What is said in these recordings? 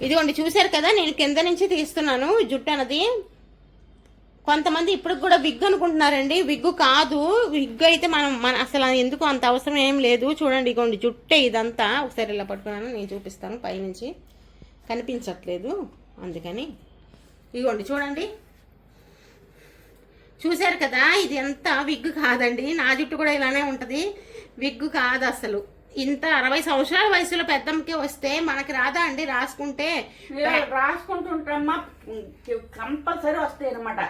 ఇదిగోండి చూశారు కదా నేను కింద నుంచి తీస్తున్నాను జుట్టు అన్నది. కొంతమంది ఇప్పుడు కూడా విగ్ అనుకుంటున్నారండి. విగ్గు కాదు. విగ్ అయితే మనం మన అసలు ఎందుకు అంత అవసరం ఏం లేదు. చూడండి ఇగోండి జుట్టే ఇదంతా. ఒకసారి ఇలా పట్టుకున్నాను నేను చూపిస్తాను పైనుంచి కనిపించట్లేదు అందుకని. ఇగోండి చూడండి. చూశారు కదా ఇది ఎంత విగ్ కాదండి. నా జుట్టు కూడా ఇలానే ఉంటుంది. విగ్ కాదు అసలు. ఇంత అరవై సంవత్సరాల వయసులో పెద్దమ్మకి వస్తే మనకి రాదా అండి? రాసుకుంటే మీరు కంపల్సరీ వస్తాయి అనమాట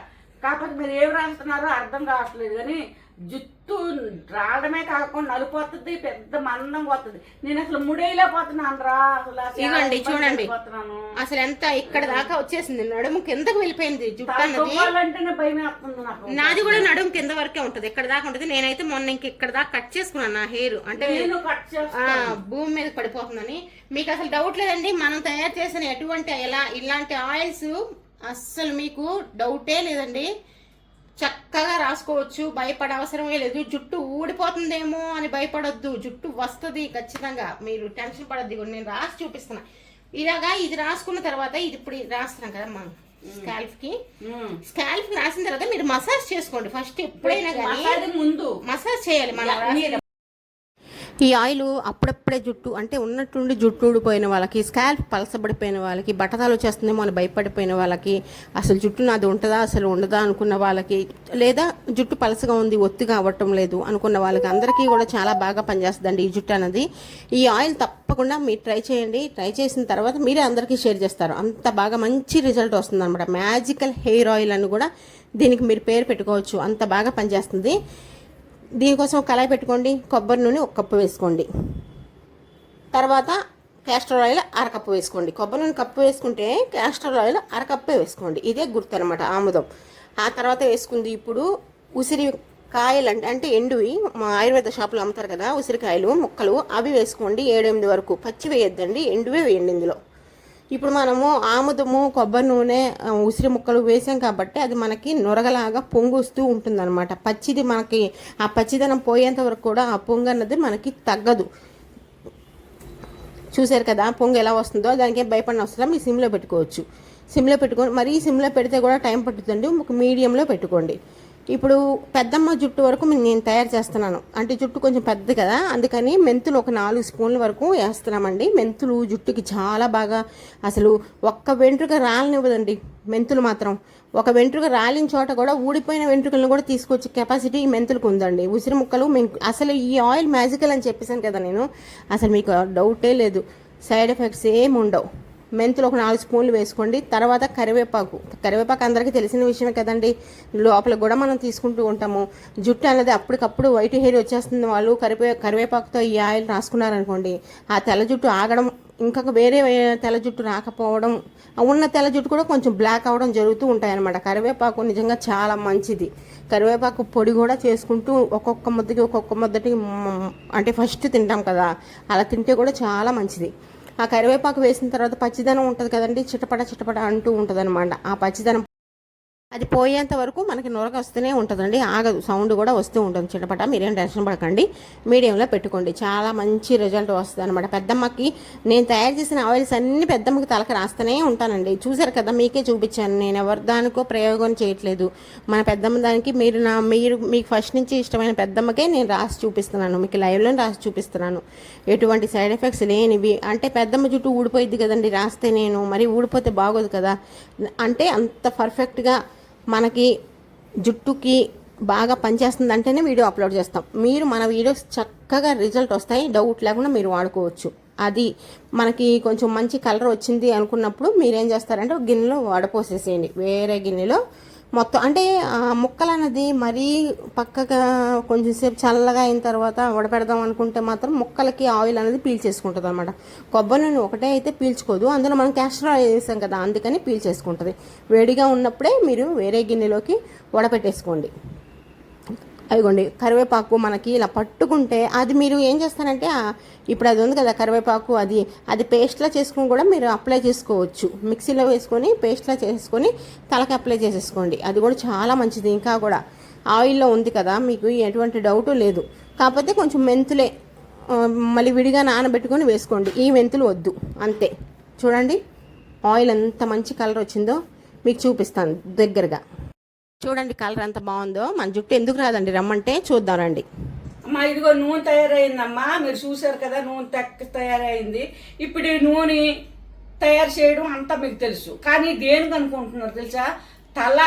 కాకపోతే మీరు ఏం రాస్తున్నారో అర్థం కావట్లేదు కానీ జుట్టు రావడమే కాకుండా నలిపోతుంది పెద్ద మందం పోతుంది నేను అసలు ముడేయలేకపోతున్నాను రా అసలు ఇదిగోండి, చూడండి. అసలు ఎంత ఇక్కడ దాకా వచ్చేసింది? నడుము కిందకు వెళ్ళిపోయింది జుట్టు అన్నది? దువ్వాలంటేనే భయం వేస్తుంది నాకు. నాది కూడా నడుము కింద వరకే ఉంటది ఇక్కడ దాకా ఉంటది? నేనైతే మొన్న ఇంక ఇక్కడ దాకా కట్ చేసుకున్నాను నా హెయిర్. అంటే నేను కట్ ఆ, చేస్తాను. భూమి మీద పడిపోతుందని. మీకు అసలు డౌట్ లేదండి? మనం తయారు చేసిన ఎటువంటి ఎలా ఇలాంటి ఆయిల్స్ అస్సలు మీకు డౌటే లేదండి. చక్కగా రాసుకోవచ్చు భయపడే అవసరమే లేదు. జుట్టు ఊడిపోతుందేమో అని భయపడొద్దు. జుట్టు వస్తుంది ఖచ్చితంగా. మీరు టెన్షన్ పడద్దు. ఇగో నేను రాసి చూపిస్తున్నా. ఇలాగా ఇది రాసుకున్న తర్వాత ఇది ఇప్పుడు రాస్తున్నాం కదా మా స్కాల్ఫ్కి. స్కాల్ఫ్ రాసిన తర్వాత మీరు మసాజ్ చేసుకోండి. ఫస్ట్ ఎప్పుడైనా కానీ ముందు. మసాజ్ చేయాలి. మన ఈ ఆయిల్ అప్పుడప్పుడే జుట్టు అంటే ఉన్నట్టుండి జుట్టు ఊడిపోయిన వాళ్ళకి స్కాల్ప్ పలసబడిపోయిన వాళ్ళకి బట్టతాలు వచ్చేస్తుందేమో అని భయపడిపోయిన వాళ్ళకి అసలు జుట్టు నాది ఉంటుందా అసలు ఉండదా అనుకున్న వాళ్ళకి లేదా జుట్టు పలసగా ఉంది ఒత్తిగా అవ్వటం లేదు అనుకున్న వాళ్ళకి అందరికీ కూడా చాలా బాగా పనిచేస్తుందండి ఈ జుట్టు అనేది. ఈ ఆయిల్ తప్పకుండా మీరు ట్రై చేయండి. ట్రై చేసిన తర్వాత మీరే అందరికీ షేర్ చేస్తారు. అంత బాగా మంచి రిజల్ట్ వస్తుంది అనమాట మ్యాజికల్ హెయిర్ ఆయిల్ అని కూడా దీనికి మీరు పేరు పెట్టుకోవచ్చు. అంత బాగా పనిచేస్తుంది. దీనికోసం కళాయి పెట్టుకోండి కొబ్బరి నూనె ఒక కప్పు వేసుకోండి. తర్వాత క్యాస్టర్ ఆయిల్ అరకప్పు వేసుకోండి. కొబ్బరి నూనె కప్పు వేసుకుంటే క్యాస్టర్ ఆయిల్ అరకప్పే వేసుకోండి. ఇదే గుర్తు అనమాట ఆముదం. ఆ తర్వాత వేసుకుంది ఇప్పుడు ఉసిరి కాయలు అంటే అంటే ఎండువి మా ఆయుర్వేద షాపులో అమ్ముతారు కదా ఉసిరికాయలు ముక్కలు అవి వేసుకోండి ఏడెనిమిది వరకు. పచ్చి వేయొద్దండి ఎండువే వేయండి ఇందులో. ఇప్పుడు మనము ఆముదము కొబ్బరి నూనె ఉసిరి ముక్కలు వేసాం కాబట్టి అది మనకి నొరగలాగా పొంగుస్తూ ఉంటుందన్నమాట. పచ్చిది మనకి ఆ పచ్చిదనం పోయేంత వరకు కూడా ఆ పొంగు అన్నది మనకి తగ్గదు. చూశారు కదా పొంగు ఎలా వస్తుందో దానికి ఏం భయపడిన అవసరం మీ సిమ్లో పెట్టుకోవచ్చు. సిమ్లో పెట్టుకొని మరీ సిమ్లో పెడితే కూడా టైం పట్టుతుంది ఒక మీడియంలో పెట్టుకోండి. ఇప్పుడు పెద్దమ్మ జుట్టు వరకు నేను తయారు చేస్తున్నాను. అంటే జుట్టు కొంచెం పెద్దది కదా అందుకని మెంతులు ఒక నాలుగు స్పూన్ల వరకు వేస్తున్నామండి. మెంతులు జుట్టుకి చాలా బాగా అసలు ఒక్క వెంట్రుక రాలనివ్వదండి మెంతులు మాత్రం. ఒక వెంట్రుక రాలిన చోట కూడా ఊడిపోయిన వెంట్రుకలను కూడా తీసుకొచ్చే కెపాసిటీ ఈ మెంతులకు ఉందండి. ఉసిరి ముక్కలు అసలు ఈ ఆయిల్ మ్యాజికల్ అని చెప్పేసాను కదా నేను. అసలు మీకు డౌటే లేదు. సైడ్ ఎఫెక్ట్స్ ఏమి ఉండవు మెంతులు ఒక నాలుగు స్పూన్లు వేసుకోండి. తర్వాత కరివేపాకు. కరివేపాకు అందరికీ తెలిసిన విషయమే కదండి. లోపల కూడా మనం తీసుకుంటూ ఉంటాము. జుట్టు అనేది అప్పటికప్పుడు వైట్ హెయిర్ వచ్చేస్తుంది. వాళ్ళు కరివే కరివేపాకుతో ఈ ఆయిల్ రాసుకున్నారనుకోండి ఆ తెల్ల జుట్టు ఆగడం ఇంకొక వేరే తెల్ల జుట్టు రాకపోవడం ఉన్న తెల్ల జుట్టు కూడా కొంచెం బ్లాక్ అవ్వడం జరుగుతూ ఉంటాయి కరివేపాకు నిజంగా చాలా మంచిది. కరివేపాకు పొడి కూడా చేసుకుంటూ ఒక్కొక్క ముద్దకి ఒక్కొక్క ముద్దకి అంటే ఫస్ట్ తింటాం కదా అలా తింటే కూడా చాలా మంచిది. ఆ కరివేపాకు వేసిన తర్వాత పచ్చిదనం ఉంటుంది కదండి చిటపట చిటపట అంటూ ఉంటుంది ఆ పచ్చిదనం అది పోయేంత వరకు మనకి నొరగ వస్తూనే ఉంటుందండి. ఆగదు. సౌండ్ కూడా వస్తూ ఉంటుంది. చిటపట మీరేం టెన్షన్ పడకండి. మీడియంలో పెట్టుకోండి. చాలా మంచి రిజల్ట్ వస్తుంది అనమాట పెద్దమ్మకి నేను తయారు చేసిన ఆయిల్స్ అన్ని పెద్దమ్మకి తలకి రాస్తూనే ఉంటానండి. చూసారు కదా మీకే చూపించాను. నేను ఎవరి దానికో ప్రయోగం చేయట్లేదు. మన పెద్దమ్మ దానికి మీరు నా మీరు మీకు ఫస్ట్ నుంచి ఇష్టమైన పెద్దమ్మకే నేను రాసి చూపిస్తున్నాను. మీకు లైవ్లో రాసి చూపిస్తున్నాను. ఎటువంటి సైడ్ ఎఫెక్ట్స్ లేనివి. అంటే పెద్దమ్మ జుట్టు ఊడిపోయింది కదండి రాస్తే నేను. మరి ఊడిపోతే బాగోదు కదా. అంటే అంత పర్ఫెక్ట్గా మనకి జుట్టుకి బాగా పనిచేస్తుంది అంటేనే వీడియో అప్లోడ్ చేస్తాం. మీరు మన వీడియోస్ చక్కగా రిజల్ట్ వస్తాయి. డౌట్ లేకుండా మీరు వాడుకోవచ్చు. అది మనకి కొంచెం మంచి కలర్ వచ్చింది అనుకున్నప్పుడు మీరేం చేస్తారంటే గిన్నెలో వడపోసేసేయండి. వేరే గిన్నెలో మొత్తం అంటే ముక్కలు అన్నది మరీ పక్కగా కొంచెం సేపు చల్లగా అయిన తర్వాత వడపెడదాం అనుకుంటే మాత్రం ముక్కలకి ఆయిల్ అనేది పీల్చేసుకుంటుంది అనమాట కొబ్బరి నూనె ఒకటే అయితే పీల్చుకోదు. అందులో మనం క్యాస్టర్ ఆయిల్ వేసాం కదా అందుకని పీల్చేసుకుంటుంది. వేడిగా ఉన్నప్పుడే మీరు వేరే గిన్నెలోకి వడపెట్టేసుకోండి. అదిగోండి కరివేపాకు మనకి ఇలా పట్టుకుంటే అది మీరు ఏం చేస్తారంటే ఇప్పుడు అది ఉంది కదా కరివేపాకు అది అది పేస్ట్లా చేసుకుని కూడా మీరు అప్లై చేసుకోవచ్చు. మిక్సీలో వేసుకొని పేస్ట్లా చేసుకొని తలకి అప్లై చేసేసుకోండి. అది కూడా చాలా మంచిది ఇంకా కూడా. ఆయిల్లో ఉంది కదా మీకు ఎటువంటి డౌట్ లేదు. కాకపోతే కొంచెం మెంతులే మళ్ళీ విడిగా నానబెట్టుకొని వేసుకోండి. ఈ మెంతులు వద్దు అంతే. చూడండి ఆయిల్ ఎంత మంచి కలర్ వచ్చిందో మీకు చూపిస్తాను దగ్గరగా. చూడండి కలర్ ఎంత బాగుందో. మన జుట్టు ఎందుకు రాదండి? రమ్మంటే చూద్దాం రండి. అమ్మా ఇదిగో నూనె తయారైందమ్మా. మీరు చూసారు కదా నూనె తక్క తయారైంది. ఇప్పుడు ఈ నూనె తయారు చేయడం అంతా మీకు తెలుసు. కానీ దేనికి అనుకుంటున్నారు తెలుసా? తల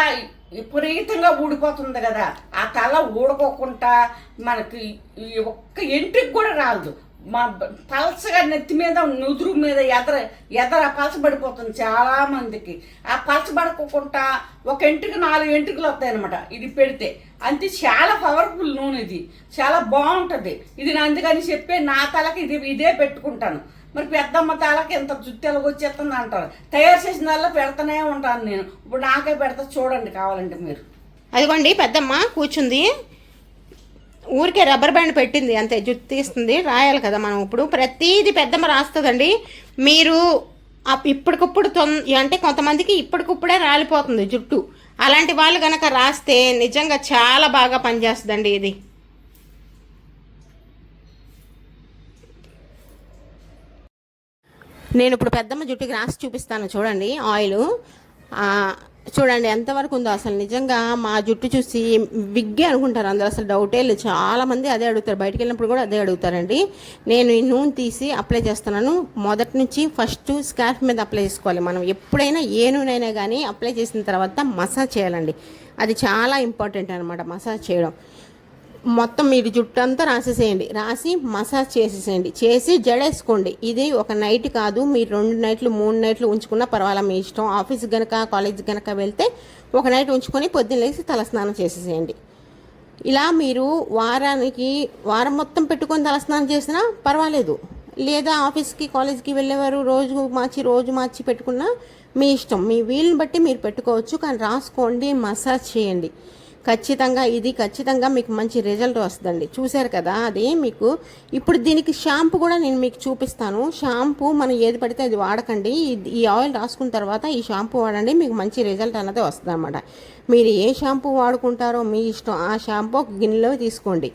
విపరీతంగా ఊడిపోతుంది కదా. ఆ తల ఊడకోకుండా మనకి ఈ ఒక్క ఎంట్రీకి కూడా రాదు. మా బ- పలసగా నెత్తి మీద నుదురు మీద ఎదర ఎదర పలసబడిపోతుంది చాలా మందికి ఆ పలసబడుకోకుండా ఒక ఇంటికి నాలుగు ఎంట్రుకలు వస్తాయన్నమాట. ఇది పెడితే. అంతే చాలా పవర్ఫుల్ నూనె ఇది. చాలా బాగుంటుంది. ఇది నేను అందుకని చెప్పే నా తలకి ఇది ఇదే పెట్టుకుంటాను. మరి పెద్దమ్మ తలకి ఎంత జుత్తి ఎలాగొచ్చేస్తుంది అంటారు. తయారు చేసిన దానిలో పెడతానే ఉంటాను నేను. ఇప్పుడు నాకే పెడతా చూడండి కావాలంటే మీరు. అదిగోండి పెద్దమ్మ కూర్చుంది. ఊరికే రబ్బర్ బ్యాండ్ పెట్టింది అంతే జుట్టు తీస్తుంది రాయాలి కదా మనం ఇప్పుడు. ప్రతిదీ పెద్దమ్మ రాస్తుందండి. మీరు అప్- ఇప్పటికప్పుడు తొం అంటే కొంతమందికి ఇప్పటికప్పుడే రాలిపోతుంది జుట్టు. అలాంటి వాళ్ళు కనుక రాస్తే నిజంగా చాలా బాగా పనిచేస్తుందండి ఇది. నేను ఇప్పుడు పెద్దమ్మ జుట్టుకి రాసి చూపిస్తాను చూడండి ఆయిల్. చూడండి ఎంతవరకు ఉందో అసలు నిజంగా మా జుట్టు చూసి విగ్గే అనుకుంటారు అందరూ. అసలు డౌటే లేదు. చాలా మంది అదే అడుగుతారు. బయటికి వెళ్ళినప్పుడు కూడా అదే అడుగుతారండి. నేను ఈ నూనె తీసి అప్లై చేస్తున్నాను. మొదటి నుంచి ఫస్ట్ స్కార్ఫ్ మీద అప్లై చేసుకోవాలి మనం. ఎప్పుడైనా ఏ నూనె అయినా కానీ అప్లై చేసిన తర్వాత మసాజ్ చేయాలండి. అది చాలా ఇంపార్టెంట్ అనమాట మసాజ్ చేయడం. మొత్తం మీరు జుట్టు అంతా రాసేసేయండి. రాసి మసాజ్ చేసేసేయండి. చేసి జడేసుకోండి ఇది ఒక నైట్ కాదు. మీరు రెండు నైట్లు మూడు నైట్లు ఉంచుకున్నా పర్వాలా మీ ఇష్టం. ఆఫీస్ కనుక కాలేజ్ కనుక వెళ్తే ఒక నైట్ ఉంచుకొని పొద్దున్న లేచి తలస్నానం చేసేసేయండి. ఇలా మీరు వారానికి వారం మొత్తం పెట్టుకొని తలస్నానం చేసినా పర్వాలేదు. లేదా ఆఫీస్కి కాలేజ్కి వెళ్ళేవారు రోజు మార్చి రోజు మార్చి పెట్టుకున్నా మీ ఇష్టం. మీ వీలుని బట్టి మీరు పెట్టుకోవచ్చు. కానీ రాసుకోండి మసాజ్ చేయండి. ఖచ్చితంగా ఇది ఖచ్చితంగా మీకు మంచి రిజల్ట్ వస్తుందండి. చూశారు కదా అది మీకు. ఇప్పుడు దీనికి షాంపూ కూడా నేను మీకు చూపిస్తాను. షాంపూ మనం ఏది పడితే అది వాడకండి. ఈ ఆయిల్ రాసుకున్న తర్వాత ఈ షాంపూ వాడండి మీకు మంచి రిజల్ట్ అన్నది వస్తుంది అనమాట మీరు ఏ షాంపూ వాడుకుంటారో మీ ఇష్టం ఆ షాంపూ ఒక గిన్నెలో తీసుకోండి.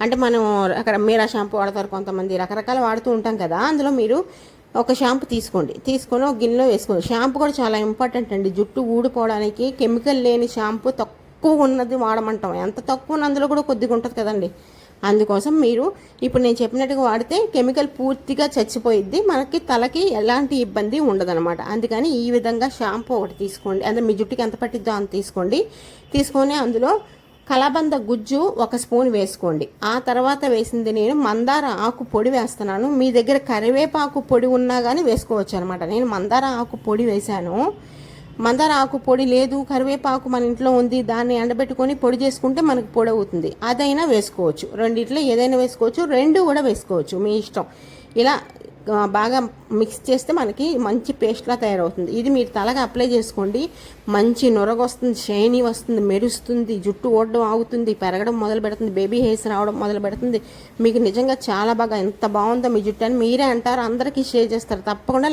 అంటే మనం అక్కడ మీరా షాంపూ వాడతారు కొంతమంది రకరకాలు వాడుతూ ఉంటాం కదా. అందులో మీరు ఒక షాంపూ తీసుకోండి. తీసుకొని ఒక గిన్నెలో వేసుకోండి. షాంపూ కూడా చాలా ఇంపార్టెంట్ అండి. జుట్టు ఊడిపోవడానికి కెమికల్ లేని షాంపూ తక్కువ తక్కువ ఉన్నది వాడమంటాం. ఎంత తక్కువ ఉన్న అందులో కూడా కొద్దిగా ఉంటుంది కదండి. అందుకోసం మీరు ఇప్పుడు నేను చెప్పినట్టుగా వాడితే కెమికల్ పూర్తిగా చచ్చిపోయిద్ది. మనకి తలకి ఎలాంటి ఇబ్బంది ఉండదన్నమాట. అందుకని ఈ విధంగా షాంపూ ఒకటి తీసుకోండి. అంటే మీ జుట్టుకి ఎంత పట్టిద్దో అంత తీసుకోండి. తీసుకొని అందులో కలబంద గుజ్జు ఒక స్పూన్ వేసుకోండి. ఆ తర్వాత వేసింది నేను మందార ఆకు పొడి వేస్తున్నాను. మీ దగ్గర కరివేపాకు పొడి ఉన్నా కానీ వేసుకోవచ్చు అనమాట నేను మందార ఆకు పొడి వేశాను. మందార ఆకు పొడి లేదు కరివేపాకు మన ఇంట్లో ఉంది దాన్ని ఎండబెట్టుకొని పొడి చేసుకుంటే మనకు పొడి అవుతుంది. అదైనా వేసుకోవచ్చు. రెండిట్లో ఏదైనా వేసుకోవచ్చు రెండు కూడా వేసుకోవచ్చు మీ ఇష్టం. ఇలా బాగా మిక్స్ చేస్తే మనకి మంచి పేస్ట్లా తయారవుతుంది. ఇది మీరు తలగా అప్లై చేసుకోండి. మంచి నురగొస్తుంది షైనీ వస్తుంది మెరుస్తుంది జుట్టు ఓడడం ఆగుతుంది పెరగడం మొదలు పెడుతుంది బేబీ హెయిర్స్ రావడం మొదలు పెడుతుంది. మీకు నిజంగా చాలా బాగా ఎంత బాగుందో మీ జుట్టు అని మీరే అంటారు అందరికీ షేర్ చేస్తారు. తప్పకుండా